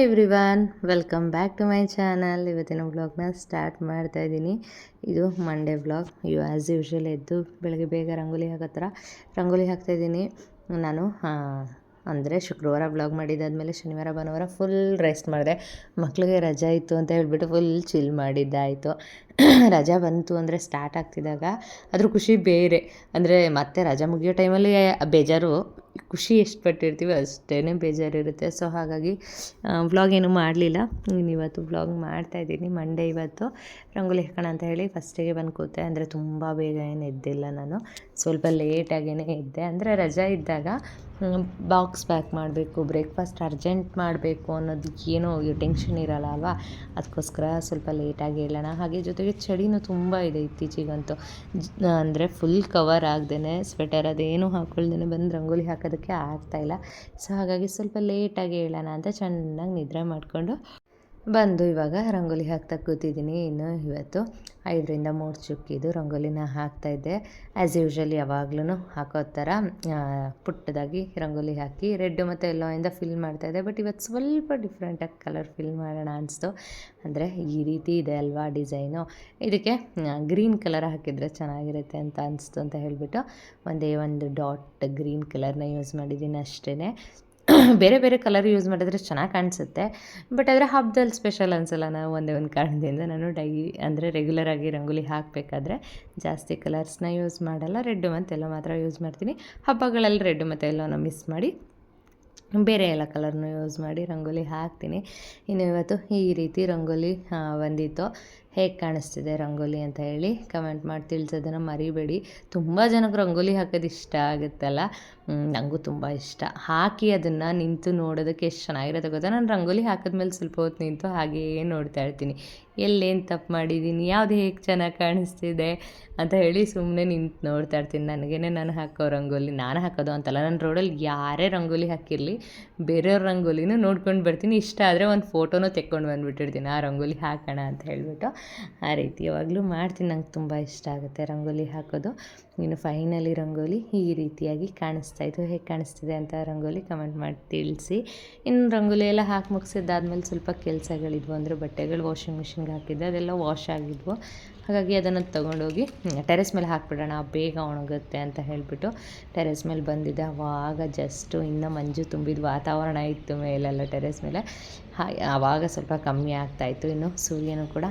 Hi everyone, welcome back to my channel. ಇವತ್ತಿನ ವ್ಲಾಗ್ನ start ಮಾಡ್ತಾ ಇದ್ದೀನಿ. ಇದು Monday vlog. You as usual ಎದ್ದು ಬೆಳಗ್ಗೆ ಬೇಗ ರಂಗೋಲಿ ಹಾಕೋ ಥರ ರಂಗೋಲಿ ಹಾಕ್ತಾಯಿದ್ದೀನಿ ನಾನು ಅಂದರೆ ಶುಕ್ರವಾರ ವ್ಲಾಗ್ ಮಾಡಿದ್ದಾದಮೇಲೆ ಶನಿವಾರ, ಭಾನುವಾರ ಫುಲ್ ರೆಸ್ಟ್ ಮಾಡಿದೆ. ಮಕ್ಕಳಿಗೆ ರಜಾ ಇತ್ತು ಅಂತ ಹೇಳ್ಬಿಟ್ಟು ಫುಲ್ ಚಿಲ್ ಮಾಡಿದ್ದಾಯಿತು. ರಜಾ ಬಂತು ಅಂದರೆ ಸ್ಟಾರ್ಟ್ ಆಗ್ತಿದ್ದಾಗ ಅದ್ರ ಖುಷಿ ಬೇರೆ. ಅಂದರೆ ಮತ್ತೆ ರಜಾ ಮುಗಿಯೋ ಟೈಮಲ್ಲಿ ಬೇಜಾರು ಖುಷಿ ಎಷ್ಟು ಪಟ್ಟಿರ್ತೀವಿ ಅಷ್ಟೇ ಬೇಜಾರಿರುತ್ತೆ. ಸೊ ಹಾಗಾಗಿ ವ್ಲಾಗ್ ಏನೂ ಮಾಡಲಿಲ್ಲ. ಇವತ್ತು ವ್ಲಾಗ್ ಮಾಡ್ತಾಯಿದ್ದೀನಿ ಮಂಡೇ ಇವತ್ತು. ರಂಗೋಲಿ ಹಾಕೋಣ ಅಂತ ಹೇಳಿ ಫಸ್ಟಿಗೆ ಬಂದು ಕೂತೆ. ಅಂದರೆ ತುಂಬ ಬೇಗ ಏನು ಎದ್ದಿಲ್ಲ ನಾನು. ಸ್ವಲ್ಪ ಲೇಟಾಗೇ ಇದ್ದೆ ಅಂದರೆ ರಜಾ ಇದ್ದಾಗ ಬಾಕ್ಸ್ ಪ್ಯಾಕ್ ಮಾಡಬೇಕು ಬ್ರೇಕ್ಫಾಸ್ಟ್ ಅರ್ಜೆಂಟ್ ಮಾಡಬೇಕು ಅನ್ನೋದು ಏನೋ ಟೆನ್ಷನ್ ಇರಲ್ಲ ಅಲ್ವಾ? ಅದಕ್ಕೋಸ್ಕರ ಸ್ವಲ್ಪ ಲೇಟಾಗಿ ಹೇಳೋಣ. ಹಾಗೆ ಜೊತೆಗೆ ಚಳಿನೂ ತುಂಬ ಇದೆ ಇತ್ತೀಚಿಗಂತೂ. ಅಂದರೆ ಫುಲ್ ಕವರ್ ಆಗ್ದೇ ಸ್ವೆಟರ್ ಅದೇನು ಹಾಕ್ಕೊಳ್ದೇ ಬಂದು ರಂಗೋಲಿ ಹಾಕೋದಕ್ಕೆ ಆಗ್ತಾಯಿಲ್ಲ ಸೊ ಹಾಗಾಗಿ ಸ್ವಲ್ಪ ಲೇಟಾಗಿ ಹೇಳೋಣ ಅಂತ ಚೆನ್ನಾಗಿ ನಿದ್ರೆ ಮಾಡಿಕೊಂಡು ಬಂದು ಇವಾಗ ರಂಗೋಲಿ ಹಾಕ್ತಾ ಕೂತಿದ್ದೀನಿ ಇನ್ನು ಇವತ್ತು ಐದರಿಂದ ಮೂರು ಚುಕ್ಕಿದು ರಂಗೋಲಿನ ಹಾಕ್ತಾಯಿದ್ದೆ ಆ್ಯಸ್ ಯೂಶ್ವಲಿ ಯಾವಾಗ್ಲೂ ಹಾಕೋ ಥರ ಪುಟ್ಟದಾಗಿ ರಂಗೋಲಿ ಹಾಕಿ ರೆಡ್ ಮತ್ತು ಇಂದ ಫಿಲ್ ಮಾಡ್ತಾ ಇದ್ದೆ. ಬಟ್ ಇವತ್ತು ಸ್ವಲ್ಪ ಡಿಫ್ರೆಂಟಾಗಿ ಕಲರ್ ಫಿಲ್ ಮಾಡೋಣ ಅನಿಸ್ತು. ಅಂದರೆ ಈ ರೀತಿ ಇದೆ ಅಲ್ವಾ ಡಿಸೈನು ಇದಕ್ಕೆ ಗ್ರೀನ್ ಕಲರ್ ಹಾಕಿದರೆ ಚೆನ್ನಾಗಿರುತ್ತೆ ಅಂತ ಅನಿಸ್ತು ಅಂತ ಹೇಳಿಬಿಟ್ಟು ಒಂದೇ ಒಂದು ಡಾಟ್ ಗ್ರೀನ್ ಕಲರ್ನ ಯೂಸ್ ಮಾಡಿದ್ದೀನಿ ಅಷ್ಟೇ ಬೇರೆ ಬೇರೆ ಕಲರ್ ಯೂಸ್ ಮಾಡಿದ್ರೆ ಚೆನ್ನಾಗಿ ಕಾಣಿಸುತ್ತೆ. ಬಟ್ ಆದರೆ ಹಬ್ಬದಲ್ಲಿ ಸ್ಪೆಷಲ್ ಅನಿಸಲ್ಲ ನಾವು ಒಂದೇ ಒಂದು ಕಾರಣದಿಂದ. ನಾನು ಡೈಲಿ ಅಂದರೆ ರೆಗ್ಯುಲರಾಗಿ ರಂಗೋಲಿ ಹಾಕಬೇಕಾದ್ರೆ ಜಾಸ್ತಿ ಕಲರ್ಸ್ನ ಯೂಸ್ ಮಾಡಲ್ಲ. ರೆಡ್ಡು ಮತ್ತು ಎಲ್ಲೋ ಮಾತ್ರ ಯೂಸ್ ಮಾಡ್ತೀನಿ. ಹಬ್ಬಗಳಲ್ಲಿ ರೆಡ್ ಮತ್ತು ಎಲ್ಲೋನ ಮಿಸ್ ಮಾಡಿ ಬೇರೆ ಎಲ್ಲ ಕಲರ್ನು ಯೂಸ್ ಮಾಡಿ ರಂಗೋಲಿ ಹಾಕ್ತೀನಿ. ಇನ್ನು ಇವತ್ತು ಈ ರೀತಿ ರಂಗೋಲಿ ಬಂದಿತ್ತು. ಹೇಗೆ ಕಾಣಿಸ್ತಿದೆ ರಂಗೋಲಿ ಅಂತ ಹೇಳಿ ಕಮೆಂಟ್ ಮಾಡಿ ತಿಳಿಸೋದನ್ನು ಮರಿಬೇಡಿ. ತುಂಬ ಜನಕ್ಕೆ ರಂಗೋಲಿ ಹಾಕೋದು ಇಷ್ಟ ಆಗುತ್ತಲ್ಲ? ನನಗೂ ತುಂಬ ಇಷ್ಟ. ಹಾಕಿ ಅದನ್ನು ನಿಂತು ನೋಡೋದಕ್ಕೆ ಎಷ್ಟು ಚೆನ್ನಾಗಿರುತ್ತೆ ಗೊತ್ತಾ? ನಾನು ರಂಗೋಲಿ ಹಾಕಿದ್ಮೇಲೆ ಸ್ವಲ್ಪ ಹೊತ್ತು ನಿಂತು ಹಾಗೆಯೇ ನೋಡ್ತಾ ಇರ್ತೀನಿ. ಎಲ್ಲೇನು ತಪ್ಪು ಮಾಡಿದ್ದೀನಿ ಯಾವುದು ಹೇಗೆ ಚೆನ್ನಾಗಿ ಕಾಣಿಸ್ತಿದೆ? ಅಂತ ಹೇಳಿ ಸುಮ್ಮನೆ ನಿಂತು ನೋಡ್ತಾ ಇರ್ತೀನಿ. ನನಗೇನೆ ನಾನು ಹಾಕೋ ರಂಗೋಲಿ, ನಾನು ಹಾಕೋದು ಅಂತಲ್ಲ. ನನ್ನ ರೋಡಲ್ಲಿ ಯಾರೇ ರಂಗೋಲಿ ಹಾಕಿರಲಿ, ಬೇರೆಯವ್ರ ರಂಗೋಲಿನೂ ನೋಡ್ಕೊಂಡು ಬರ್ತೀನಿ. ಇಷ್ಟ ಆದರೆ ಒಂದು ಫೋಟೋನೂ ತೆಕ್ಕೊಂಡು ಬಂದುಬಿಟ್ಟಿರ್ತೀನಿ. ಆ ರಂಗೋಲಿ ಹಾಕೋಣ ಅಂತ ಹೇಳಿಬಿಟ್ಟು. ಆ ರೀತಿ ಯಾವಾಗಲೂ ಮಾಡ್ತೀನಿ. ನಂಗೆ ತುಂಬ ಇಷ್ಟ ಆಗುತ್ತೆ ರಂಗೋಲಿ ಹಾಕೋದು. ಇನ್ನು ಫೈನಲಿ ರಂಗೋಲಿ ಈ ರೀತಿಯಾಗಿ ಕಾಣಿಸ್ತಾ ಇತ್ತು. ಹೇಗೆ ಕಾಣಿಸ್ತಿದೆ ಅಂತ ರಂಗೋಲಿ ಕಮೆಂಟ್ ಮಾಡಿ ತಿಳಿಸಿ. ಇನ್ನು ರಂಗೋಲಿ ಎಲ್ಲ ಹಾಕಿ ಮುಗಿಸಿದ್ದಾದ್ಮೇಲೆ ಸ್ವಲ್ಪ ಕೆಲಸಗಳಿದ್ವು ಅಂದರೆ ಬಟ್ಟೆಗಳು, ವಾಷಿಂಗ್ ಮಿಷಿನ್ಗೆ ಹಾಕಿದ್ದೆ. ಅದೆಲ್ಲ ವಾಶ್ ಆಗಿದ್ವು. ಹಾಗಾಗಿ ಅದನ್ನು ತೊಗೊಂಡೋಗಿ ಟೆರೆಸ್ ಮೇಲೆ ಹಾಕ್ಬಿಡೋಣ, ಬೇಗ ಒಣಗುತ್ತೆ ಅಂತ ಹೇಳಿಬಿಟ್ಟು ಟೆರೆಸ್ ಮೇಲೆ ಬಂದಿದ್ದೆ. ಆವಾಗ ಜಸ್ಟು ಇನ್ನೂ ಮಂಜು ತುಂಬಿದ ವಾತಾವರಣ ಇತ್ತು ಮೇಲೆಲ್ಲ ಟೆರೆಸ್ ಮೇಲೆ. ಆವಾಗ ಸ್ವಲ್ಪ ಕಮ್ಮಿ ಆಗ್ತಾಯಿತ್ತು ಇನ್ನು ಸೂರ್ಯನೂ ಕೂಡ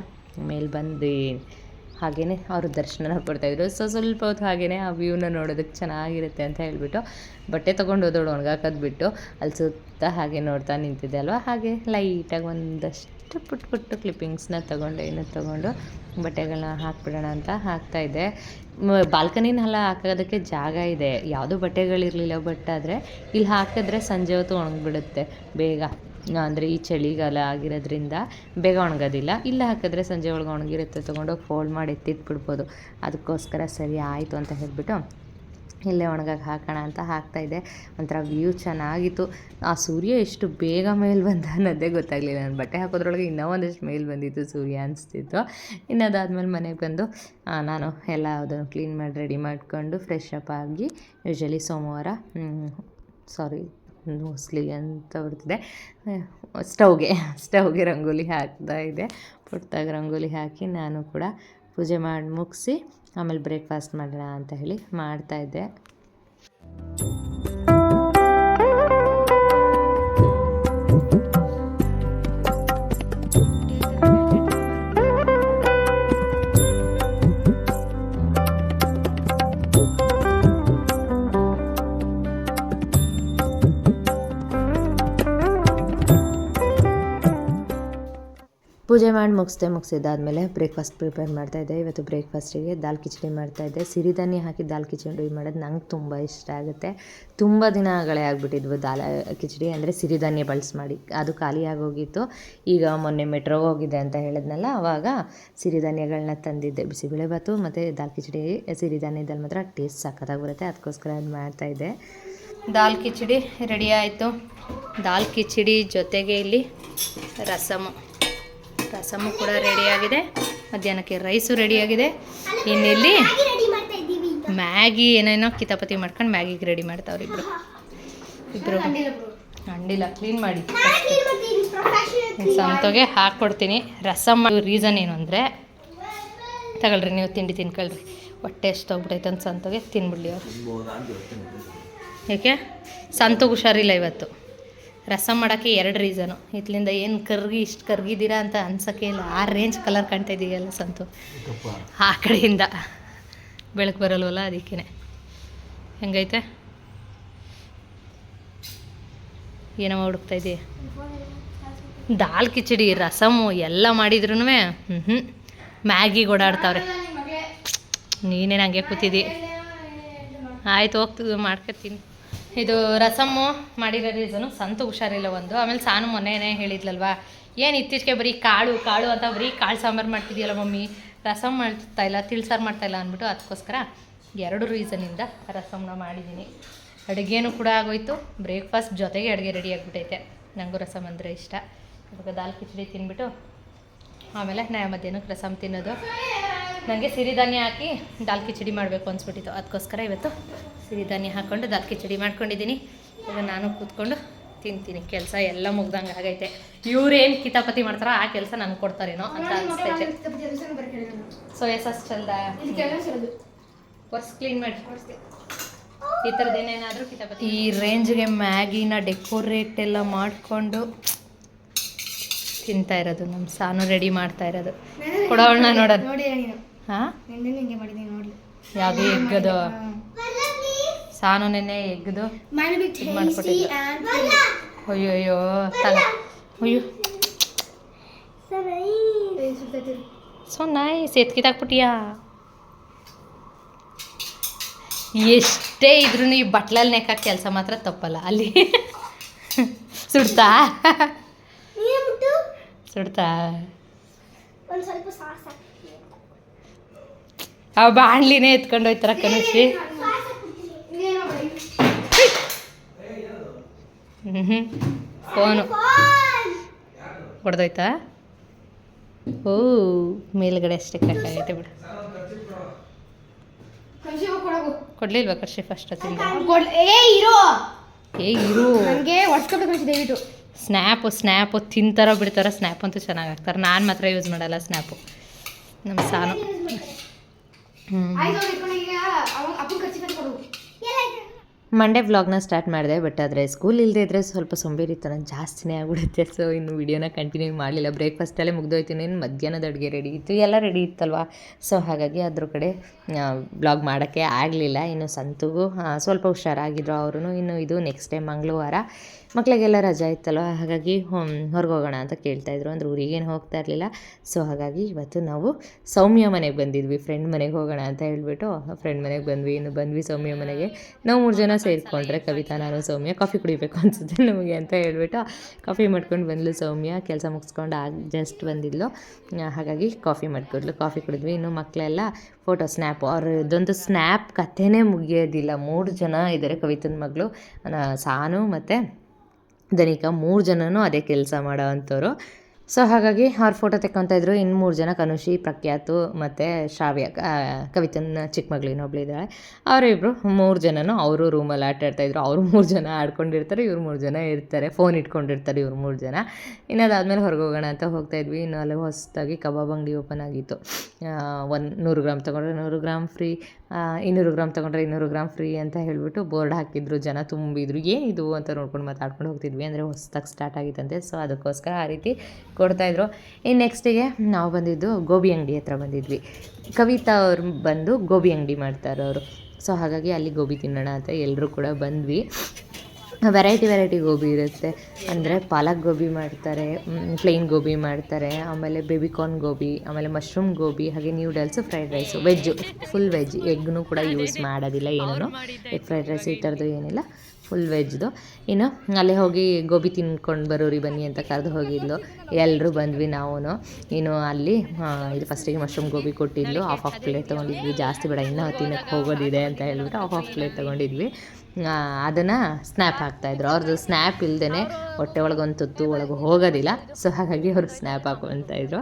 ಮೇಲೆ ಬಂದು ಹಾಗೆಯೇ ಅವರು ದರ್ಶನ ಕೊಡ್ತಾಯಿದ್ರು ಸೊ ಸ್ವಲ್ಪ ಹೊತ್ತು ಹಾಗೆಯೇ ಆ ವ್ಯೂನ ನೋಡೋದಕ್ಕೆ ಚೆನ್ನಾಗಿರುತ್ತೆ ಅಂತ ಹೇಳಿಬಿಟ್ಟು ಬಟ್ಟೆ ತೊಗೊಂಡು ಹೋದೋಳು ಒಣಗಾಕೋದು ಬಿಟ್ಟು ಅಲ್ಲಿ ಸುತ್ತ ಹಾಗೆ ನೋಡ್ತಾ ನಿಂತಿದ್ದೆ ಅಲ್ವಾ? ಹಾಗೆ ಲೈಟಾಗಿ ಒಂದಷ್ಟು ಪುಟ್ಟ ಪುಟ್ಟು ಕ್ಲಿಪ್ಪಿಂಗ್ಸ್ನ ತೊಗೊಂಡು, ಏನು ತೊಗೊಂಡು ಬಟ್ಟೆಗಳನ್ನ ಹಾಕ್ಬಿಡೋಣ ಅಂತ ಹಾಕ್ತಾಯಿದ್ದೆ ಬಾಲ್ಕನಿನೆಲ್ಲ ಹಾಕೋದಕ್ಕೆ ಜಾಗ ಇದೆ. ಯಾವುದೂ ಬಟ್ಟೆಗಳಿರಲಿಲ್ಲ ಬಟ್ ಆದರೆ ಇಲ್ಲಿ ಹಾಕಿದ್ರೆ ಸಂಜೆ ಹೊತ್ತು ಒಣಗಿಬಿಡುತ್ತೆ. ಬೇಗ. ಅಂದರೆ ಈ ಚಳಿಗಾಲ ಆಗಿರೋದ್ರಿಂದ ಬೇಗ ಒಣಗೋದಿಲ್ಲ. ಇಲ್ಲ ಹಾಕಿದ್ರೆ ಸಂಜೆ ಒಳಗೆ ಒಣಗಿರುತ್ತೆ. ತೊಗೊಂಡೋಗಿ ಫೋಲ್ಡ್ ಮಾಡಿ ಎತ್ತಿಟ್ಬಿಡ್ಬೋದು. ಅದಕ್ಕೋಸ್ಕರ ಸರಿ ಆಯಿತು ಅಂತ ಹೇಳಿಬಿಟ್ಟು ಇಲ್ಲೇ ಒಣಗಕ್ಕೆ ಹಾಕೋಣ ಅಂತ ಹಾಕ್ತಾಯಿದ್ದೆ ಒಂಥರ ವ್ಯೂ ಚೆನ್ನಾಗಿತ್ತು. ಆ ಸೂರ್ಯ ಎಷ್ಟು ಬೇಗ ಮೇಲೆ ಬಂದ ಅನ್ನೋದೇ ಗೊತ್ತಾಗಲಿಲ್ಲ. ನಾನು ಬಟ್ಟೆ ಹಾಕೋದ್ರೊಳಗೆ ಇನ್ನೂ ಒಂದಷ್ಟು ಮೇಲೆ ಬಂದಿತ್ತು ಸೂರ್ಯ ಅನಿಸ್ತಿತ್ತು. ಇನ್ನು ಮನೆಗೆ ಬಂದು ನಾನು ಎಲ್ಲ ಅದನ್ನು ಕ್ಲೀನ್ ಮಾಡಿ ರೆಡಿ ಮಾಡಿಕೊಂಡು ಫ್ರೆಶ್ ಅಪ್ ಆಗಿ ಯೂಶಲಿ ಸೋಮವಾರ ಸಾರಿ ಮೋಸ್ಟ್ಲಿ ಅಂತ ಬರ್ತಿದೆ ಸ್ಟವ್ಗೆ ಸ್ಟವ್ಗೆ ರಂಗೋಲಿ ಹಾಕ್ತಾ ಇದೆ. ಪುಟ್ಟಾಗಿ ರಂಗೋಲಿ ಹಾಕಿ ನಾನು ಕೂಡ ಪೂಜೆ ಮಾಡಿ, ಮುಗಿಸಿ ಆಮೇಲೆ ಬ್ರೇಕ್ಫಾಸ್ಟ್ ಮಾಡೋಣ ಅಂತ ಹೇಳಿ ಮಾಡ್ತಾಯಿದ್ದೆ ಪೂಜೆ ಮಾಡಿ ಮುಗಿಸ್ದೆ ಮುಗಿಸಿದ್ದಾದಮೇಲೆ ಬ್ರೇಕ್ಫಾಸ್ಟ್ ಪ್ರಿಪೇರ್ ಮಾಡ್ತಾಯಿದ್ದೆ ಇವತ್ತು ಬ್ರೇಕ್ಫಾಸ್ಟಿಗೆ ದಾಲ್ ಕಿಚಡಿ ಮಾಡ್ತಾಯಿದ್ದೆ ಸಿರಿಧಾನ್ಯ ಹಾಕಿ ದಾಲ್ ಕಿಚಡಿ ಮಾಡೋದು ನಂಗೆ ತುಂಬ ಇಷ್ಟ ಆಗುತ್ತೆ. ತುಂಬ ದಿನಗಳೇ ಆಗಿಬಿಟ್ಟಿದ್ವು ದಾಲ್, ಕಿಚಡಿ ಅಂದರೆ ಸಿರಿಧಾನ್ಯ ಬಳಸಿ ಮಾಡಿ. ಅದು ಖಾಲಿಯಾಗಿ ಹೋಗಿತ್ತು ಈಗ ಮೊನ್ನೆ ಮೆಟ್ರೋಗೆ ಹೋಗಿದ್ದೆ ಅಂತ ಹೇಳಿದ್ನಲ್ಲ ಆವಾಗ ಸಿರಿಧಾನ್ಯಗಳನ್ನ ತಂದಿದ್ದೆ. ಬಿಸಿಬೇಳೆಭಾತು ಮತ್ತು ದಾಲ್ ಕಿಚಡಿ ಸಿರಿಧಾನ್ಯದಲ್ಲಿ ಮಾತ್ರ ಟೇಸ್ಟ್ ಸಖತ್ತಾಗಿ ಬರುತ್ತೆ ಅದಕ್ಕೋಸ್ಕರ ಅದು ಮಾಡ್ತಾಯಿದ್ದೆ ದಾಲ್ ಕಿಚಡಿ ರೆಡಿ ಆಯಿತು. ದಾಲ್ ಕಿಚಡಿ ಜೊತೆಗೆ ಇಲ್ಲಿ ರಸಮು. ರಸಮು ಕೂಡ ರೆಡಿಯಾಗಿದೆ. ಮಧ್ಯಾಹ್ನಕ್ಕೆ ರೈಸು ರೆಡಿಯಾಗಿದೆ. ಇನ್ನಿಲ್ಲಿ? ಮ್ಯಾಗಿ ಏನೇನೋ ಕಿತಾಪತಿ ಮಾಡ್ಕೊಂಡು ಮ್ಯಾಗಿಗೆ ರೆಡಿ ಮಾಡ್ತಾವ್ರಿ ಇಬ್ರು. ಇಬ್ರು. ಅಂಡಿಲ್ಲ ಕ್ಲೀನ್ ಮಾಡಿ. ಸಂತೋಗೆ ಹಾಕ್ಕೊಡ್ತೀನಿ. ರಸಮ್ ರೀಸನ್ ಏನು ಅಂದರೆ ತಗೊಳ್ರಿ ನೀವು ತಿಂಡಿ ತಿನ್ಕೊಳ್ರಿ. ಹೊಟ್ಟೆ ಎಷ್ಟು ಹೋಗ್ಬಿಟ್ಟೈತೆ ಅಂತ ಸಂತೋಗೆ ತಿನ್ಬಿಡ್ಲಿ ಅವರು. ಏಕೆ? ಸಂತೋಗ ಹುಷಾರಿಲ್ಲ ಇವತ್ತು. ರಸಮ್ ಮಾಡೋಕ್ಕೆ ಎರಡು ರೀಸನು. ಇತ್ಲಿಂದ ಏನು ಕರ್ಗಿ ಇಷ್ಟು ಕರ್ಗಿದ್ದೀರಾ ಅಂತ ಅನ್ಸೋಕ್ಕೆ ಇಲ್ಲ. ಆ ರೇಂಜ್ ಕಲರ್ ಕಾಣ್ತಾ ಇದೆಯಲ್ಲ ಸಂತು. ಆ ಕಡೆಯಿಂದ ಬೆಳಕು ಬರಲ್ವಲ್ಲ ಅದಕ್ಕೇ ಹೆಂಗೈತೆ? ಏನೋ ಹುಡುಕ್ತಾ ಇದೆಯಾ? ದಾಲ್ ಕಿಚಡಿ ರಸಮು ಎಲ್ಲ ಮಾಡಿದ್ರು ಹ್ಞೂ ಹ್ಞೂ ಮ್ಯಾಗಿ ಓಡಾಡ್ತಾವ್ರೆ ನೀನೇನು ಹಂಗೆ ಕೂತಿದ್ದಿ ಆಯ್ತು ಹೋಗ್ತಿದ್ವಿ ಮಾಡ್ಕೊತೀನಿ ಇದು ರಸಮ್ಮು ಮಾಡಿರೋ ರೀಸನು, ಸಂತು ಹುಷಾರಿಲ್ಲ ಒಂದು. ಆಮೇಲೆ ಸಾನು ಮೊನ್ನೆನೇ ಹೇಳಿದ್ಲಲ್ವಾ, ಏನು ಇತ್ತೀಚೆಗೆ ಬರೀ ಕಾಳು ಕಾಳು ಅಂತ ಬರೀ ಕಾಳು ಸಾಂಬಾರು ಮಾಡ್ತಿದ್ಯಲ್ಲ ಮಮ್ಮಿ, ರಸಮ್ ಮಾಡ್ತಾ ಇಲ್ಲ ತಿಳ್ಸಾರು ಮಾಡ್ತಾ ಇಲ್ಲ ಅಂದ್ಬಿಟ್ಟು ಅದಕ್ಕೋಸ್ಕರ ಎರಡು ರೀಸನಿಂದ ರಸಮ್ನ ಮಾಡಿದ್ದೀನಿ. ಅಡುಗೆನೂ ಕೂಡ ಆಗೋಯ್ತು, ಬ್ರೇಕ್ಫಾಸ್ಟ್ ಜೊತೆಗೆ ಅಡುಗೆ ರೆಡಿ ಆಗಿಬಿಟ್ಟೈತೆ ನನಗೂ ರಸಮ್ ಅಂದರೆ ಇಷ್ಟ. ಇವಾಗ ದಾಲ್ ಕಿಚಡಿ ತಿನ್ಬಿಟ್ಟು ಆಮೇಲೆ ನಾ ಮಧ್ಯಾಹ್ನಕ್ಕೆ ರಸಮ್ ತಿನ್ನೋದು. ನನಗೆ ಸಿರಿಧಾನ್ಯ ಹಾಕಿ ದಾಲ್ ಕಿಚಡಿ ಮಾಡಬೇಕು ಅನ್ಸ್ಬಿಟ್ಟಿತ್ತು. ಅದಕ್ಕೋಸ್ಕರ ಇವತ್ತು ಸಿರಿಧಾನ್ಯ ಹಾಕ್ಕೊಂಡು ದಾಲ್ ಕಿಚಡಿ ಮಾಡ್ಕೊಂಡಿದ್ದೀನಿ. ಈಗ ನಾನು ಕೂತ್ಕೊಂಡು ತಿಂತೀನಿ. ಕೆಲಸ ಎಲ್ಲ ಮುಗ್ದಂಗೆ ಆಗೈತೆ. ಇವ್ರೇನು ಕಿತಾಪತಿ ಮಾಡ್ತಾರೋ ಆ ಕೆಲಸ ನನಗೆ ಕೊಡ್ತಾರೇನೋ ಅಂತ ಅನಿಸ್ತೈತೆ. ಸೋಯಾ ಸಾಸ್ ಚಲ್ದ ವರ್ಸ್ ಕ್ಲೀನ್ ಮಾಡಿ. ಈ ಥರದ್ದು ಏನೇನಾದರೂ ಕಿತಾಪತಿ ಈ ರೇಂಜ್ಗೆ ಮ್ಯಾಗಿನ ಡೆಕೋರೇಟ್ ಎಲ್ಲ ಮಾಡಿಕೊಂಡು ತಿಂತಾ ಇರೋದು ನಮ್ಮ ಸಾನು ರೆಡಿ ಮಾಡ್ತಾ ಇರೋದು. ಕೊಡೋಣ ನೋಡೋದು ನೀನು. ಹಾಂ? ನೋಡಿ ಯಾವುದು ಎಗ್ಗದು? ಸಾನು ನೆನ್ನೆ ಎಗ್ಗದು. ಅಯ್ಯೋಯ್ಯೋ. ಅಯ್ಯೋ ಅಯ್ಯೋ ತಗ ಅಯ್ಯೋ. ಸೊ ನೈಸ್ ಎತ್ಕಿತಾಕ್ಬಿಟ್ಟಿಯಾ ಎಷ್ಟೇ ಇದ್ರೂ ಈ ಬಟ್ಲಲ್ಲಿ ನೆಕ್ಕ ಕೆಲಸ ಮಾತ್ರ ತಪ್ಪಲ್ಲ ಅಲ್ಲಿ. ಸುಡ್ತಾ? ಸುಡ್ತಾ ಒಂದ್ ಸ್ವಲ್ಪ ಸಾಸ್. ಆ ಬಾಣ್ಲಿನೇ ಎತ್ಕೊಂಡು ಹೋಯ್ತಾರ ಕನಸಿ ಬರೀ. ಹ್ಞೂ ಫೋನು. ಹೊಡೆದೋಯ್ತಾ ಓ ಮೇಲ್ಗಡೆ ಅಷ್ಟೇ ಕಟ್ಟಾಗೈತೆ ಬಿಡು. ಕೊಡ್ಲಿಲ್ವಾ ಕರ್ಷಿ ಫಸ್ಟ್ ಏ ಇರು ನನಗೆ ಒಡ್ಸ್ಕೊಬೇಕು ದಯವಿಟ್ಟು ಸ್ನ್ಯಾಪು ಸ್ನ್ಯಾಪು ತಿಂತಾರೋ ಬಿಡ್ತಾರೋ ಸ್ನ್ಯಾಪ್ ಅಂತೂ ಚೆನ್ನಾಗಿ ಹಾಕ್ತಾರೆ. ನಾನು ಮಾತ್ರ ಯೂಸ್ ಮಾಡಲ್ಲ ಸ್ನ್ಯಾಪು ನಮ್ಮ ಸಾನು. ಹ್ಞೂ ಆಯ್ತು ಅವ್ರು ಇಟ್ಕೊಂಡು ಈಗ ಅವಾಗ ಅಪ್ಪನ ಖರ್ಚಿಗೆ ಕೊಡು ಮಂಡೇ ವ್ಲಾಗ್ನ ಸ್ಟಾರ್ಟ್ ಮಾಡಿದೆ ಬಟ್ ಆದರೆ ಸ್ಕೂಲ್ ಇಲ್ಲದೇ ಇದ್ದರೆ ಸ್ವಲ್ಪ ಸೊಂಬೇರಿತನ ಜಾಸ್ತಿನೇ ಆಗ್ಬಿಡುತ್ತೆ. ಸೊ ಇನ್ನು ವಿಡಿಯೋನ ಕಂಟಿನ್ಯೂ ಮಾಡಲಿಲ್ಲ. ಬ್ರೇಕ್ಫಾಸ್ಟಲ್ಲೇ ಮುಗ್ದೋಯ್ತೀನಿ ಇನ್ನು ಮಧ್ಯಾಹ್ನದ ಅಡುಗೆ ರೆಡಿ ಇತ್ತು. ಎಲ್ಲ ರೆಡಿ ಇತ್ತಲ್ವಾ? ಸೊ ಹಾಗಾಗಿ ಅದ್ರ ಕಡೆ ಬ್ಲಾಗ್ ಮಾಡೋಕ್ಕೆ ಆಗಲಿಲ್ಲ. ಇನ್ನು ಸಂತುಗೂ ಸ್ವಲ್ಪ ಹುಷಾರಾಗಿದ್ರು ಅವರು ಇನ್ನು ಇದು ನೆಕ್ಸ್ಟ್ ಟೈಮ್ ಮಂಗಳವಾರ. ಮಕ್ಕಳಿಗೆಲ್ಲ ರಜಾ ಇತ್ತಲ್ವ? ಹಾಗಾಗಿ ಹೊರಗೆ ಹೋಗೋಣ ಅಂತ ಕೇಳ್ತಾಯಿದ್ರು ಅಂದ್ರೆ ಊರಿಗೇನು ಹೋಗ್ತಾ ಇರಲಿಲ್ಲ. ಸೊ ಹಾಗಾಗಿ ಇವತ್ತು ನಾವು ಸೌಮ್ಯ ಮನೆಗೆ ಬಂದಿದ್ವಿ. ಫ್ರೆಂಡ್ ಮನೆಗೆ ಹೋಗೋಣ ಅಂತ ಹೇಳ್ಬಿಟ್ಟು ಫ್ರೆಂಡ್ ಮನೆಗೆ ಬಂದ್ವಿ. ಇನ್ನು ಬಂದ್ವಿ ಸೌಮ್ಯ ಮನೆಗೆ. ನಾವು ಮೂರು ಜನ ಸೇರಿಕೊಂಡ್ರೆ ಕವಿತಾ, ನಾನು ಸೌಮ್ಯ, ಕಾಫಿ ಕುಡಿಬೇಕು ಅನ್ಸುತ್ತೆ ನಮಗೆ ಅಂತ ಹೇಳ್ಬಿಟ್ಟು ಕಾಫಿ ಮಾಡ್ಕೊಂಡು ಬಂದ್ಲು ಸೌಮ್ಯ. ಕೆಲಸ ಮುಗಿಸ್ಕೊಂಡು ಆಗ ಜಸ್ಟ್ ಬಂದಿದ್ಲು. ಹಾಗಾಗಿ ಕಾಫಿ ಮಾಡ್ಕೊಡ್ಲು. ಕಾಫಿ ಕುಡಿದ್ವಿ. ಇನ್ನು ಮಕ್ಕಳೆಲ್ಲ ಫೋಟೋ ಸ್ನ್ಯಾಪ್ ಅವ್ರದ್ದೊಂದು ಸ್ನ್ಯಾಪ್ ಕಥೆನೇ ಮುಗಿಯೋದಿಲ್ಲ. ಮೂರು ಜನ ಇದ್ದಾರೆ ಕವಿತನ ಮಗಳು ಸಾನು ಮತ್ತು ಧನಿಕ. ಮೂರು ಜನನೂ ಅದೇ ಕೆಲಸ ಮಾಡೋ ಅಂಥವ್ರು. ಸೊ ಹಾಗಾಗಿ ಅವ್ರ ಫೋಟೋ ತೆಕ್ಕೊತಾ ಇದ್ರು. ಇನ್ನು ಮೂರು ಜನ ಕನುಷಿ, ಪ್ರಖ್ಯಾತು ಮತ್ತು ಶ್ರಾವ್ಯ ಕವಿತನ್ ಚಿಕ್ಕ ಮಗಳು ಇನ್ನೊಬ್ಳು ಇದ್ದಾಳೆ ಅವರಿಬ್ಬರು ಮೂರು ಜನನೂ ಅವರು ರೂಮಲ್ಲಿ ಆಟ ಆಡ್ತಾಯಿದ್ರು ಅವರು ಮೂರು ಜನ ಆಡ್ಕೊಂಡಿರ್ತಾರೆ, ಇವ್ರು ಮೂರು ಜನ ಇರ್ತಾರೆ. ಫೋನ್ ಇಟ್ಕೊಂಡಿರ್ತಾರೆ ಇವ್ರು ಮೂರು ಜನ. ಇನ್ನು ಅದಾದಮೇಲೆ ಹೊರಗೆ ಹೋಗೋಣ ಅಂತ ಹೋಗ್ತಾ ಇದ್ವಿ. ಇನ್ನು ಅಲ್ಲಿ ಹೊಸದಾಗಿ ಕಬಾಬ್ ಅಂಗಡಿ ಓಪನ್ ಆಗಿತ್ತು. ಒಂದು ನೂರು ಗ್ರಾಮ್ ತೊಗೊಂಡ್ರೆ ನೂರು ಗ್ರಾಮ್ ಫ್ರೀ ಇನ್ನೂರು ಗ್ರಾಮ್ ತೊಗೊಂಡ್ರೆ ಇನ್ನೂರು ಗ್ರಾಮ್ ಫ್ರೀ ಅಂತ ಹೇಳಿಬಿಟ್ಟು ಬೋರ್ಡ್ ಹಾಕಿದ್ರು, ಜನ ತುಂಬಿದ್ರು. ಏನಿದು ಅಂತ ನೋಡ್ಕೊಂಡು ಮಾತಾಡ್ಕೊಂಡು ಹೋಗ್ತಿದ್ವಿ. ಅಂದರೆ ಹೊಸ್ದಾಗಿ ಸ್ಟಾರ್ಟ್ ಆಗಿತ್ತಂತೆ. ಸೊ ಅದಕ್ಕೋಸ್ಕರ ಆ ರೀತಿ ಕೊಡ್ತಾಯಿದ್ರು ಇನ್ನು ನೆಕ್ಸ್ಟಿಗೆ ನಾವು ಬಂದಿದ್ದು ಗೋಬಿ ಅಂಗಡಿ ಹತ್ರ ಬಂದಿದ್ವಿ. ಕವಿತಾ ಅವ್ರು ಬಂದು ಗೋಬಿ ಅಂಗಡಿ ಮಾಡ್ತಾರೆ ಅವರು ಸೊ ಹಾಗಾಗಿ ಅಲ್ಲಿ ಗೋಬಿ ತಿನ್ನೋಣ ಅಂತ ಎಲ್ಲರೂ ಕೂಡ ಬಂದ್ವಿ. ವೆರೈಟಿ ವೆರೈಟಿ ಗೋಬಿ ಇರುತ್ತೆ. ಅಂದರೆ ಪಾಲಕ್ ಗೋಬಿ ಮಾಡ್ತಾರೆ ಪ್ಲೇನ್ ಗೋಬಿ ಮಾಡ್ತಾರೆ ಆಮೇಲೆ ಬೇಬಿಕಾರ್ನ್ ಗೋಬಿ ಆಮೇಲೆ ಮಶ್ರೂಮ್ ಗೋಬಿ ಹಾಗೆ noodles fried rice veg full veg ಎಗ್ನೂ ಕೂಡ ಯೂಸ್ ಮಾಡೋದಿಲ್ಲ ಏನೂ. ಎಗ್ ಫ್ರೈಡ್ ರೈಸ್ ಈ ಥರದ್ದು ಏನಿಲ್ಲ ಫುಲ್ ವೆಜ್ದು ಇನ್ನು ಅಲ್ಲೇ ಹೋಗಿ ಗೋಬಿ ತಿನ್ಕೊಂಡು ಬರೋರಿ ಬನ್ನಿ ಅಂತ ಕರೆದು ಹೋಗಿದ್ಲು. ಎಲ್ಲರೂ ಬಂದ್ವಿ ನಾವು ಇನ್ನು ಅಲ್ಲಿ ಇದು ಫಸ್ಟಿಗೆ ಮಶ್ರೂಮ್ ಗೋಬಿ ಕೊಟ್ಟಿದ್ಲು. ಹಾಫ್ ಆಫ್ ಪ್ಲೇಟ್ ತೊಗೊಂಡಿದ್ವಿ. ಜಾಸ್ತಿ ಬೇಡ, ಇನ್ನೂ ತಿನ್ನಕ್ಕೆ ಹೋಗೋದಿದೆ ಅಂತ ಹೇಳ್ಬಿಟ್ಟು ಹಾಫ್ ಆಫ್ ಪ್ಲೇಟ್ ತೊಗೊಂಡಿದ್ವಿ. ಅದನ್ನು ಸ್ನ್ಯಾಪ್ ಹಾಕ್ತಾಯಿದ್ರು. ಅವ್ರದ್ದು ಸ್ನ್ಯಾಪ್ ಇಲ್ಲದೇ ಹೊಟ್ಟೆ ಒಳಗೆ ಒಂದು ತುತ್ತು ಒಳಗೆ ಹೋಗೋದಿಲ್ಲ. ಸೊ ಹಾಗಾಗಿ ಅವರು ಸ್ನ್ಯಾಪ್ ಹಾಕೊತಾಯಿದ್ರು.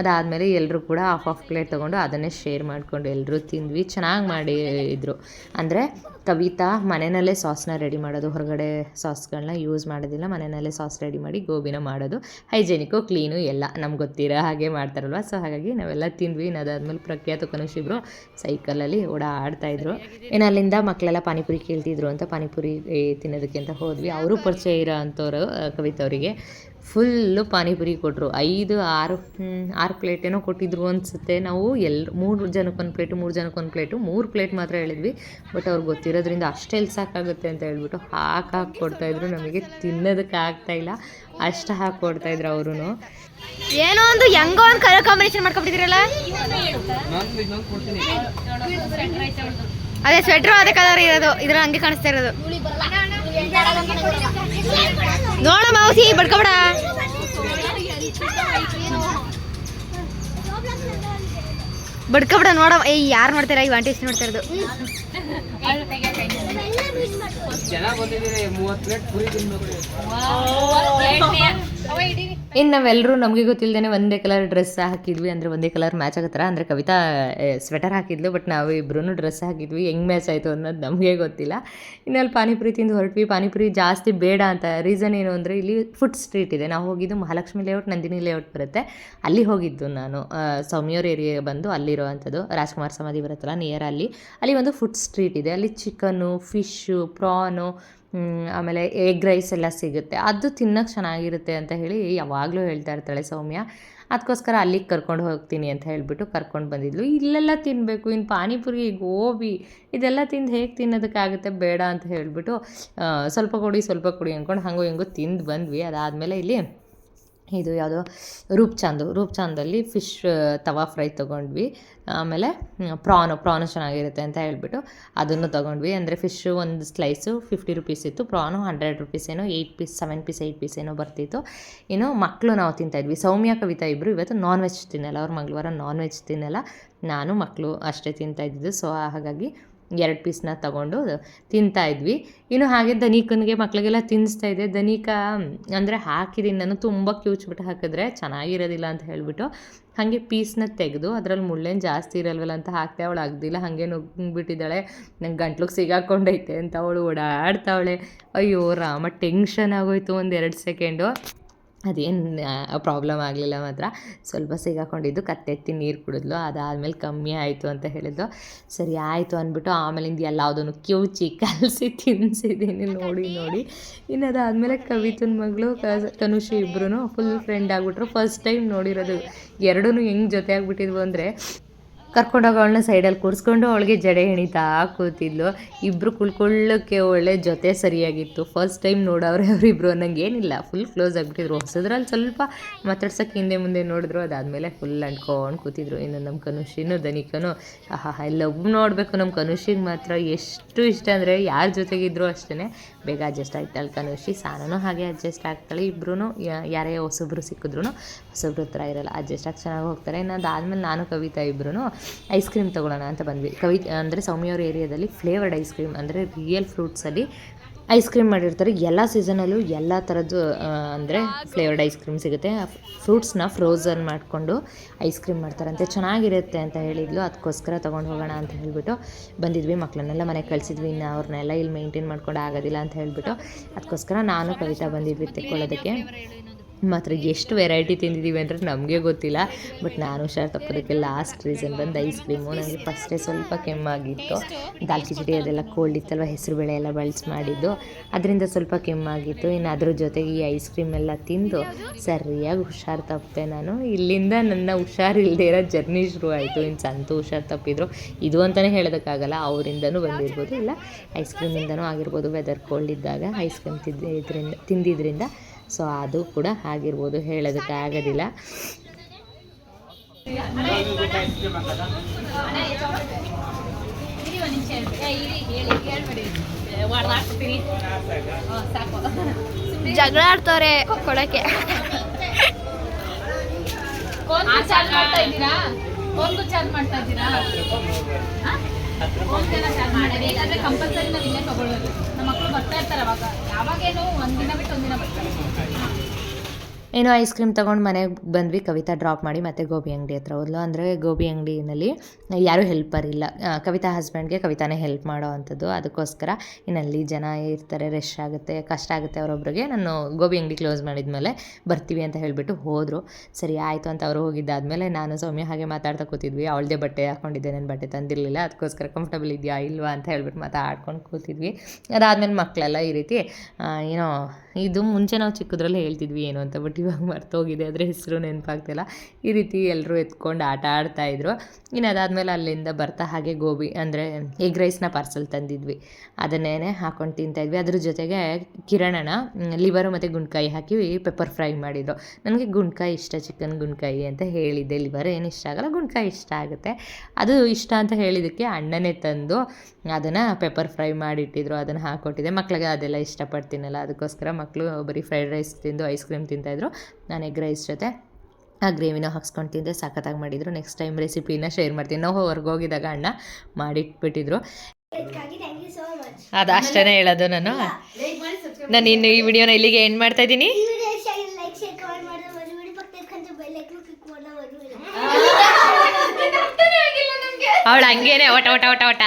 ಅದಾದಮೇಲೆ ಎಲ್ಲರೂ ಕೂಡ ಹಾಫ್ ಆಫ್ ಪ್ಲೇಟ್ ತೊಗೊಂಡು ಅದನ್ನೇ ಶೇರ್ ಮಾಡಿಕೊಂಡು ಎಲ್ಲರೂ ತಿಂದ್ವಿ. ಚೆನ್ನಾಗಿ ಮಾಡಿದ್ರು. ಅಂದರೆ ಕವಿತಾ ಮನೆಯಲ್ಲೇ ಸಾಸ್ನ ರೆಡಿ ಮಾಡೋದು, ಹೊರಗಡೆ ಸಾಸ್ಗಳನ್ನ ಯೂಸ್ ಮಾಡೋದಿಲ್ಲ. ಮನೆಯಲ್ಲೇ ಸಾಸ್ ರೆಡಿ ಮಾಡಿ ಗೋಬಿನ ಮಾಡೋದು. ಹೈಜೆನಿಕ್ಕು ಕ್ಲೀನು ಎಲ್ಲ ನಮ್ಗೆ ಗೊತ್ತಿರೋ ಹಾಗೆ ಮಾಡ್ತಾರಲ್ವ? ಸೊ ಹಾಗಾಗಿ ನಾವೆಲ್ಲ ತಿಂದ್ವಿ. ಇನ್ನು ಅದಾದ್ಮೇಲೆ ಪ್ರಖ್ಯಾತ ಕನುಷಿಬ್ರು ಸೈಕಲಲ್ಲಿ ಓಡಾಡ್ತಾಯಿದ್ರು ಏನು ಅಲ್ಲಿಂದ ಮಕ್ಕಳೆಲ್ಲ ಪಾನಿಪುರಿ ಕೇಳ್ತಿದ್ರು ಅಂತ ಪಾನಿಪುರಿ ತಿನ್ನೋದಕ್ಕೆ ಅಂತ ಹೋದ್ವಿ. ಅವರು ಪರಿಚಯ ಇರೋ ಅಂಥವ್ರು ಕವಿತವರಿಗೆ ಕವಿತಾ ಅವರಿಗೆ. ಫುಲ್ಲು ಪಾನಿಪುರಿ ಕೊಟ್ಟರು ಐದು, ಆರು ಆರು ಪ್ಲೇಟ್ ಏನೋ ಕೊಟ್ಟಿದ್ರು ಅನಿಸುತ್ತೆ. ನಾವು ಎಲ್ರು ಮೂರು ಜನಕ್ಕೆ ಒಂದು ಪ್ಲೇಟು ಮೂರು ಜನಕ್ಕೆ ಒಂದು ಪ್ಲೇಟು ಮೂರು ಪ್ಲೇಟ್ ಮಾತ್ರ ಹೇಳಿದ್ವಿ. ಬಟ್ ಅವ್ರಿಗೆ ಗೊತ್ತಿರೋದ್ರಿಂದ ಅಷ್ಟೆಲ್ಲಿ ಸಾಕಾಗುತ್ತೆ ಅಂತ ಹೇಳ್ಬಿಟ್ಟು ಹಾಕಿ ಹಾಕಿ ಕೊಡ್ತಾಯಿದ್ರು ನಮಗೆ ತಿನ್ನೋದಕ್ಕೆ ಆಗ್ತಾಯಿಲ್ಲ ಅಷ್ಟು ಹಾಕಿ ಕೊಡ್ತಾಯಿದ್ರು ಅವರು ಏನೋ ಒಂದು ಹೆಂಗೋ ಒಂದು ಕಲರ್ ಕಾಂಬಿನೇಷನ್ ಮಾಡ್ಕೊಬಿಟ್ಟಿದ್ರಲ್ಲ ಅದೇ ಸ್ವೆಟ್ರು ಅದೇ ಕಲರ್ ಇರೋದು. ಇದ್ರ ಹಂಗೆ ಕಾಣಿಸ್ತಾ ಇರೋದು. ನೋಡ ಮೌಸಿ ಬಡ್ಕೊಬೇಡ. ಬಡ್ಕೊಬೇಡ ನೋಡ. ಏ ಯಾರು ನೋಡ್ತಾರ? ಈ ವಾಂಟಿ ಎಷ್ಟು ನೋಡ್ತಾ ಇರೋದು ಜನ ಬಂದಿದ್ದೀರಿ ಮೂವತ್ತು ಪ್ಲೇಟ್ ಪುರಿ ತಿನ್ಬೇಕು. ಇನ್ನು ನಾವೆಲ್ಲರೂ ನಮಗೆ ಗೊತ್ತಿಲ್ಲದೇ ಒಂದೇ ಕಲರ್ ಡ್ರೆಸ್ ಹಾಕಿದ್ವಿ, ಅಂದರೆ ಒಂದೇ ಕಲರ್ ಮ್ಯಾಚ್ ಆಗತ್ತರ ಅಂದರೆ ಕವಿತಾ ಸ್ವೆಟರ್ ಹಾಕಿದ್ಲು ಬಟ್ ನಾವು ಇಬ್ಬರೂ ಡ್ರೆಸ್ ಹಾಕಿದ್ವಿ, ಹೆಂಗೆ ಮ್ಯಾಚ್ ಆಯಿತು ಅನ್ನೋದು ನಮಗೆ ಗೊತ್ತಿಲ್ಲ. ಇನ್ನಲ್ಲಿ ಪಾನಿಪುರಿ ತಿಂದು ಹೊರಟ್ವಿ, ಪಾನಿಪುರಿ ಜಾಸ್ತಿ ಬೇಡ ಅಂತ ರೀಸನ್ ಏನು ಅಂದರೆ ಇಲ್ಲಿ ಫುಡ್ ಸ್ಟ್ರೀಟ್ ಇದೆ. ನಾವು ಹೋಗಿದ್ದು ಮಹಾಲಕ್ಷ್ಮಿ ಲೇಔಟ್ ನಂದಿನಿ ಲೇಔಟ್ ಬರುತ್ತೆ. ಅಲ್ಲಿ ಹೋಗಿದ್ದು ನಾನು. ಸೌಮ್ಯೂರ್ ಏರಿಯಾ ಬಂದು ಅಲ್ಲಿರುವಂಥದ್ದು ರಾಜ್ಕುಮಾರ್ ಸಮಾಧಿ ಬರುತ್ತಲ್ಲ ನಿಯರ್ ಅಲ್ಲಿ. ಅಲ್ಲಿ ಒಂದು ಫುಡ್ ಸ್ಟ್ರೀಟ್ ಇದೆ. ಅಲ್ಲಿ ಚಿಕನ್ನು ಫಿಶ್ಶು ಪ್ರಾನು ಆಮೇಲೆ ಎಗ್ ರೈಸ್ ಎಲ್ಲ ಸಿಗುತ್ತೆ. ಅದು ತಿನ್ನೋಕ್ಕೆ ಚೆನ್ನಾಗಿರುತ್ತೆ ಅಂತ ಹೇಳಿ ಯಾವಾಗಲೂ ಹೇಳ್ತಾ ಇರ್ತಾಳೆ ಸೌಮ್ಯ. ಅದಕ್ಕೋಸ್ಕರ ಅಲ್ಲಿಗೆ ಕರ್ಕೊಂಡು ಹೋಗ್ತೀನಿ ಅಂತ ಹೇಳಿಬಿಟ್ಟು ಕರ್ಕೊಂಡು ಬಂದಿದ್ಲು. ಇಲ್ಲೆಲ್ಲ ತಿನ್ನಬೇಕು ಇನ್ನು ಪಾನಿಪುರಿ ಗೋಬಿ ಇದೆಲ್ಲ ತಿಂದು ಹೇಗೆ ತಿನ್ನೋದಕ್ಕಾಗುತ್ತೆ ಬೇಡ ಅಂತ ಹೇಳಿಬಿಟ್ಟು ಸ್ವಲ್ಪ ಕೊಡಿ ಸ್ವಲ್ಪ ಕೊಡಿ ಅಂದ್ಕೊಂಡು ಹಂಗೋ ಹಿಂಗೋ ತಿಂದು ಬಂದ್ವಿ. ಅದಾದಮೇಲೆ ಇಲ್ಲಿ ಇದು ಯಾವುದೋ? ರೂಪ್ಚಾಂದು. ರೂಪ್ಚಾಂದಲ್ಲಿ ಫಿಶ್ ತವಾ ಫ್ರೈ ತೊಗೊಂಡ್ವಿ. ಆಮೇಲೆ ಪ್ರಾನು ಪ್ರಾನು ಚೆನ್ನಾಗಿರುತ್ತೆ ಅಂತ ಹೇಳ್ಬಿಟ್ಟು ಅದನ್ನು ತೊಗೊಂಡ್ವಿ. ಅಂದರೆ ಫಿಶ್ಶು ಒಂದು ಸ್ಲೈಸು ಫಿಫ್ಟಿ ರುಪೀಸ್ ಇತ್ತು. ಪ್ರಾನು ಹಂಡ್ರೆಡ್ ರುಪೀಸ್ ಏನೋ eight piece, seven piece eight piece ಏನೋ ಬರ್ತಿತ್ತು. ಇನ್ನು ಮಕ್ಕಳು ನಾವು ತಿಂತಾಯಿದ್ವಿ ಸೌಮ್ಯ, ಕವಿತಾ ಇಬ್ಬರು ಇವತ್ತು ನಾನ್ ವೆಜ್ ತಿನ್ನಲ್ಲ. ಅವ್ರ ಮಂಗಳವಾರ ನಾನ್ ವೆಜ್ ತಿನ್ನಲ್ಲ. ನಾನು ಮಕ್ಕಳು ಅಷ್ಟೇ ತಿಂತಾ ಇದ್ದಿದ್ದು. ಸೊ ಹಾಗಾಗಿ ಎರಡು ಪೀಸ್ನ ತಗೊಂಡು ತಿಂತಾ ಇದ್ವಿ. ಇನ್ನು ಹಾಗೆ ದನೀಕನಿಗೆ ಮಕ್ಕಳಿಗೆಲ್ಲ ತಿನ್ನಿಸ್ತಾ ಇದ್ದೆ. ದನೀಕ, ಅಂದರೆ ಹಾಕಿದ್ದೀನಿ ನಾನು ತುಂಬ ಕಿವುಚ್ಬಿಟ್ಟು ಹಾಕಿದ್ರೆ ಚೆನ್ನಾಗಿರೋದಿಲ್ಲ ಅಂತ ಹೇಳಿಬಿಟ್ಟು ಹಾಗೆ ಪೀಸ್ನ ತೆಗೆದು ಅದರಲ್ಲಿ ಮುಳ್ಳೇನು ಜಾಸ್ತಿ ಇರಲ್ವಲ್ಲ ಅಂತ ಹಾಕ್ತೆ ಅವಳು ಆಗದಿಲ್ಲ. ಹಾಗೆ ನುಗ್ಗಿಬಿಟ್ಟಿದ್ದಾಳೆ. ನಂಗೆ ಗಂಟ್ಲಿಗೆ ಸಿಗಾಕೊಂಡೈತೆ ಅಂತ ಅವಳು ಓಡಾಡ್ತಾವಳೆ. ಅಯ್ಯೋ ರಾಮ, ಟೆನ್ಷನ್ ಆಗೋಯ್ತು ಒಂದು ಎರಡು ಸೆಕೆಂಡು. ಅದೇನು ಪ್ರಾಬ್ಲಮ್ ಆಗಲಿಲ್ಲ ಮಾತ್ರ. ಸ್ವಲ್ಪ ಸಿಗಾಕೊಂಡಿದ್ದು ಕತ್ತೆತ್ತಿ ನೀರು ಕುಡಿದ್ಲು. ಅದಾದಮೇಲೆ ಕಮ್ಮಿ ಆಯಿತು ಅಂತ ಹೇಳಿದ್ಲು. ಸರಿ ಆಯಿತು ಅಂದ್ಬಿಟ್ಟು ಆಮೇಲಿಂದ ಎಲ್ಲದನ್ನು ಕಿವುಚಿ ಕಲಸಿ ತಿನ್ನಿಸಿದ್ದೀನಿ ನೋಡಿ ನೋಡಿ. ಇನ್ನು ಅದಾದಮೇಲೆ ಕವಿತನ ಮಗಳು ಕ ತನುಷಿ ಇಬ್ಬರೂ ಫುಲ್ ಫ್ರೆಂಡ್ ಆಗಿಬಿಟ್ರು. ಫಸ್ಟ್ ಟೈಮ್ ನೋಡಿರೋದು. ಎರಡೂ ಹೆಂಗೆ ಜೊತೆ ಆಗಿಬಿಟ್ಟಿದ್ವು ಅಂದರೆ ಕರ್ಕೊಂಡೋಗಿ ಅವಳನ್ನ ಸೈಡಲ್ಲಿ ಕೂರಿಸ್ಕೊಂಡು ಅವಳಿಗೆ ಜಡೆ ಹೆಣಿತಾ ಕೂತಿದ್ಲು ಇಬ್ಬರು ಕುಳ್ಕೊಳ್ಳೋಕ್ಕೆ ಒಳ್ಳೆ ಜೊತೆ ಸರಿಯಾಗಿತ್ತು. ಫಸ್ಟ್ ಟೈಮ್ ನೋಡೋರೆ ಅವರಿಬ್ರು ಅನ್ನಂಗೆ ಏನಿಲ್ಲ. Full close ಆಗಿಬಿಟ್ಟಿದ್ರು. ಹೊಸದ್ರಲ್ಲಿ ಸ್ವಲ್ಪ ಮಾತಾಡ್ಸೋಕ್ಕೆ ಹಿಂದೆ ಮುಂದೆ ನೋಡಿದ್ರು. ಅದಾದಮೇಲೆ ಫುಲ್ ಅಂಟ್ಕೊಂಡು ಕೂತಿದ್ರು. ಇನ್ನು ನಮ್ಮ ಕನುಷಿನು ಧನಿಕನು ಆಹಾ ಲವ್ ನೋಡಬೇಕು ನಮ್ಮ ಕನುಷಿಗೆ ಮಾತ್ರ ಎಷ್ಟು ಇಷ್ಟ ಅಂದರೆ ಯಾರ ಜೊತೆಗಿದ್ರು ಅಷ್ಟೇ ಬೇಗ ಅಡ್ಜಸ್ಟ್ ಆಗ್ತಾಳೆ ಕನುಷಿ. ಸಾನೂ ಹಾಗೆ ಅಡ್ಜಸ್ಟ್ ಆಗ್ತಾಳೆ. ಇಬ್ಬರೂ ಯಾರೇ ಹೊಸಬ್ರು ಸಿಕ್ಕಿದ್ರು ಹೊಸಬ್ರ ಹತ್ರ ಇರಲ್ಲ. ಅಡ್ಜಸ್ಟ್ ಆಗಿ ಚೆನ್ನಾಗಿ ಹೋಗ್ತಾರೆ. ಇನ್ನು ಅದಾದಮೇಲೆ ನಾನು, ಕವಿತಾ ಇಬ್ಬರೂ ಐಸ್ ಕ್ರೀಮ್ ತೊಗೊಳ್ಳೋಣ ಅಂತ ಬಂದ್ವಿ. ಕವಿ, ಅಂದರೆ ಸೌಮ್ಯವ್ರ ಏರಿಯಾದಲ್ಲಿ ಫ್ಲೇವರ್ಡ್ ಐಸ್ ಕ್ರೀಮ್, ಅಂದರೆ ರಿಯಲ್ ಫ್ರೂಟ್ಸಲ್ಲಿ ಐಸ್ ಕ್ರೀಮ್ ಮಾಡಿರ್ತಾರೆ. ಎಲ್ಲ ಸೀಸನಲ್ಲೂ ಎಲ್ಲ ಥರದ್ದು ಅಂದರೆ ಫ್ಲೇವರ್ಡ್ ಐಸ್ ಕ್ರೀಮ್ ಸಿಗುತ್ತೆ. ಫ್ರೂಟ್ಸ್ನ ಫ್ರೋಝನ್ ಮಾಡಿಕೊಂಡು ಐಸ್ ಕ್ರೀಮ್ ಮಾಡ್ತಾರಂತೆ. ಚೆನ್ನಾಗಿರುತ್ತೆ ಅಂತ ಹೇಳಿದ್ಲು. ಅದಕ್ಕೋಸ್ಕರ ತೊಗೊಂಡು ಹೋಗೋಣ ಅಂತ ಹೇಳಿಬಿಟ್ಟು ಬಂದಿದ್ವಿ. ಮಕ್ಕಳನ್ನೆಲ್ಲ ಮನೆಗೆ ಕಳಿಸಿದ್ವಿ. ಇನ್ನು ಅವ್ರನ್ನೆಲ್ಲ ಇಲ್ಲಿ ಮೇಂಟೈನ್ ಮಾಡ್ಕೊಂಡು ಆಗೋದಿಲ್ಲ ಅಂತ ಹೇಳಿಬಿಟ್ಟು ಅದಕ್ಕೋಸ್ಕರ ನಾನು ಕವಿತಾ ಬಂದಿದ್ವಿ ತೆಕ್ಕೊಳ್ಳೋದಕ್ಕೆ ಮಾತ್ರ ಎಷ್ಟು ವೆರೈಟಿ ತಿಂದಿದ್ದೀವಿ ಅಂದರೆ ನಮಗೆ ಗೊತ್ತಿಲ್ಲ. ಬಟ್ ನಾನು ಹುಷಾರು ತಪ್ಪೋದಕ್ಕೆ ಲಾಸ್ಟ್ ರೀಸನ್ ಬಂದು ಐಸ್ ಕ್ರೀಮು ನನಗೆ ಫಸ್ಟೇ ಸ್ವಲ್ಪ ಕೆಮ್ಮಾಗಿತ್ತು. ದಾಲ್ ಕಿಚಡಿ ಅದೆಲ್ಲ ಕೋಲ್ಡ್ ಇತ್ತಲ್ವ, ಹೆಸರು ಬೇಳೆ ಎಲ್ಲ ಬಳಸಿ ಮಾಡಿದ್ದು. ಅದರಿಂದ ಸ್ವಲ್ಪ ಕೆಮ್ಮಾಗಿತ್ತು. ಇನ್ನು ಅದ್ರ ಜೊತೆಗೆ ಈ ಐಸ್ ಕ್ರೀಮ್ ಎಲ್ಲ ತಿಂದು ಸರಿಯಾಗಿ ಹುಷಾರು ತಪ್ಪೆ ನಾನು. ಇಲ್ಲಿಂದ ನನ್ನ ಹುಷಾರಿಲ್ಲದೆ ಇರೋ ಜರ್ನಿ ಶುರು ಆಯಿತು ಇನ್ನು ಸಂತು ಹುಷಾರು ತಪ್ಪಿದ್ರು. ಇದು ಅಂತಲೇ ಹೇಳೋದಕ್ಕಾಗಲ್ಲ, ಅವರಿಂದನೂ ಬಂದಿರ್ಬೋದು. ಇಲ್ಲ ಐಸ್ ಕ್ರೀಮಿಂದನೂ ಆಗಿರ್ಬೋದು. ವೆದರ್ ಕೋಲ್ಡ್ ಇದ್ದಾಗ ಐಸ್ ಕ್ರೀಮ್ ಇದರಿಂದ ತಿಂದಿದ್ರಿಂದ ಸೊ ಅದು ಕೂಡ ಆಗಿರ್ಬೋದು ಹೇಳೋದಕ್ಕೆ ಆಗೋದಿಲ್ಲ. ಜಗಳ ಆಡ್ತವ್ರೆ ಕೊಡಕ್ಕೆ. ಚಾರ್ಜ್ ಮಾಡ್ತಾ ಇದ್ದೀರಾ? ಒಂದು ಚಾರ್ಜ್ ಮಾಡ್ತಾ ಇದ್ದೀರಾ? ಒಂದ್ಸಲ ಚಾರ್ಜ್ ಮಾಡಿ ಇಲ್ಲಾಂದ್ರೆ ಕಂಪಲ್ಸರಿ ನಾವು ಇಲ್ಲೇ ತಗೊಳ್ಳೋದು. ನಮ್ಮ ಮಕ್ಕಳು ಬರ್ತಾ ಇರ್ತಾರೆ ಅವಾಗ. ಯಾವಾಗೇನು ಒಂದಿನ ಬಿಟ್ಟು ಒಂದಿನ ಬರ್ತಾರೆ. ಏನೋ ಐಸ್ ಕ್ರೀಮ್ ತೊಗೊಂಡು ಮನೆಗೆ ಬಂದ್ವಿ. ಕವಿತಾ ಡ್ರಾಪ್ ಮಾಡಿ ಮತ್ತೆ ಗೋಬಿ ಅಂಗಡಿ ಹತ್ರ ಹೋದ್ಲು. ಅಂದರೆ ಗೋಬಿ ಅಂಗಡಿನಲ್ಲಿ ಯಾರೂ ಹೆಲ್ಪರ್ ಇಲ್ಲ. ಕವಿತಾ ಹಸ್ಬೆಂಡ್ಗೆ ಕವಿತಾನೇ ಹೆಲ್ಪ್ ಮಾಡೋ ಅಂಥದ್ದು. ಅದಕ್ಕೋಸ್ಕರ ಇನ್ನಲ್ಲಿ ಜನ ಇರ್ತಾರೆ ರಶ್ ಆಗುತ್ತೆ, ಕಷ್ಟ ಆಗುತ್ತೆ ಅವರೊಬ್ಬರಿಗೆ ನಾನು ಗೋಬಿ ಅಂಗಡಿ ಕ್ಲೋಸ್ ಮಾಡಿದ್ಮೇಲೆ ಬರ್ತೀವಿ ಅಂತ ಹೇಳಿಬಿಟ್ಟು ಹೋದರು. ಸರಿ, ಆಯಿತು ಅಂತ ಅವರು ಹೋಗಿದ್ದಾದಮೇಲೆ ನಾನು ಸೌಮ್ಯ ಹಾಗೆ ಮಾತಾಡ್ತಾ ಕೂತಿದ್ವಿ. ಅವಳದೇ ಬಟ್ಟೆ ಹಾಕೊಂಡಿದ್ದೆ. ನನ್ನ ಬಟ್ಟೆ ತಂದಿರಲಿಲ್ಲ. ಅದಕ್ಕೋಸ್ಕರ ಕಂಫರ್ಟಬಲ್ ಇದೆಯಾ ಇಲ್ವಾ ಅಂತ ಹೇಳ್ಬಿಟ್ಟು ಮಾತಾಡ್ಕೊಂಡು ಕೂತಿದ್ವಿ. ಅದಾದಮೇಲೆ ಮಕ್ಕಳೆಲ್ಲ ಈ ರೀತಿ ಏನೋ ಇದು ಮುಂಚೆ ನಾವು ಚಿಕ್ಕದ್ರಲ್ಲೇ ಹೇಳ್ತಿದ್ವಿ ಏನು ಅಂತ, ಬಟ್ ಇವಾಗ ಮರ್ತೋಗಿದೆ, ಅದರ ಹೆಸರು ನೆನಪಾಗ್ತಿಲ್ಲ ಈ ರೀತಿ ಎಲ್ಲರೂ ಎತ್ಕೊಂಡು ಆಟ ಆಡ್ತಾಯಿದ್ರು ಇನ್ನು ಅದಾದಮೇಲೆ ಅಲ್ಲಿಂದ ಬರ್ತಾ ಹಾಗೆ ಗೋಬಿ ಅಂದರೆ ಎಗ್ ರೈಸ್ನ ಪಾರ್ಸಲ್ ತಂದಿದ್ವಿ. ಅದನ್ನೇ ಹಾಕೊಂಡು ತಿಂತಾಯಿದ್ವಿ ಅದ್ರ ಜೊತೆಗೆ ಕಿರಣನ ಲಿವರು ಮತ್ತು ಗುಂಡ್ಕಾಯಿ ಹಾಕಿ ಪೆಪ್ಪರ್ ಫ್ರೈ ಮಾಡಿದ್ರು. ನನಗೆ ಗುಂಡ್ಕಾಯಿ ಇಷ್ಟ ಚಿಕನ್ ಗುಂಡ್ಕಾಯಿ ಅಂತ ಹೇಳಿದ್ದೆ. ಲಿವರ್ ಏನು ಇಷ್ಟ ಆಗಲ್ಲ, ಗುಂಡ್ಕಾಯಿ ಇಷ್ಟ ಆಗುತ್ತೆ. ಅದು ಇಷ್ಟ ಅಂತ ಹೇಳಿದ್ದಕ್ಕೆ ಅಣ್ಣನೇ ತಂದು ಅದನ್ನು ಪೆಪ್ಪರ್ ಫ್ರೈ ಮಾಡಿಟ್ಟಿದ್ರು. ಅದನ್ನು ಹಾಕ್ಕೊಟ್ಟಿದ್ದೆ ಮಕ್ಳಿಗೆ ಅದೆಲ್ಲ ಇಷ್ಟಪಡ್ತೀನಲ್ಲ, ಅದಕ್ಕೋಸ್ಕರ ಮಕ್ಕಳು ಬರೀ ಫ್ರೈಡ್ ರೈಸ್ ತಿಂದು ಐಸ್ ಕ್ರೀಮ್ ತಿಂತಾಯಿದ್ರು ನಾನು ಎಗ್ ರೈಸ್ ಜೊತೆ ಆ ಗ್ರೇವಿನ ಹಾಕ್ಸ್ಕೊಂಡು ತಿಂದೆ ಸಖತ್ತಾಗಿ ಮಾಡಿದರು. ನೆಕ್ಸ್ಟ್ ಟೈಮ್ ರೆಸಿಪಿನ ಶೇರ್ ಮಾಡ್ತೀನಿ. ನಾವು ಹೊರಗೆ ಹೋಗಿದಾಗ ಅಣ್ಣ ಮಾಡಿಟ್ಬಿಟ್ಟಿದ್ರು. ಅದು ಅಷ್ಟೇ ಹೇಳೋದು ನಾನು. ನಾನು ಇನ್ನು ಈ ವಿಡಿಯೋನ ಇಲ್ಲಿಗೆ ಎಂಡ್ ಮಾಡ್ತಾ ಇದ್ದೀನಿ. ಲೈಕ್ ಶೇರ್ ಕಮೆಂಟ್ ಮಾಡಿದ್ರೆ ಮರಿಬೇಡಿ. ಪಕ್ಕದ ಬೆಲ್ ಐಕನ್ ಕ್ಲಿಕ್ ಮಾಡೋದು ಮರಿಬೇಡಿ. ಅವಳು ಹಂಗೇನೆ ಓಟ ಒಟ ಒಟ ಒಟ.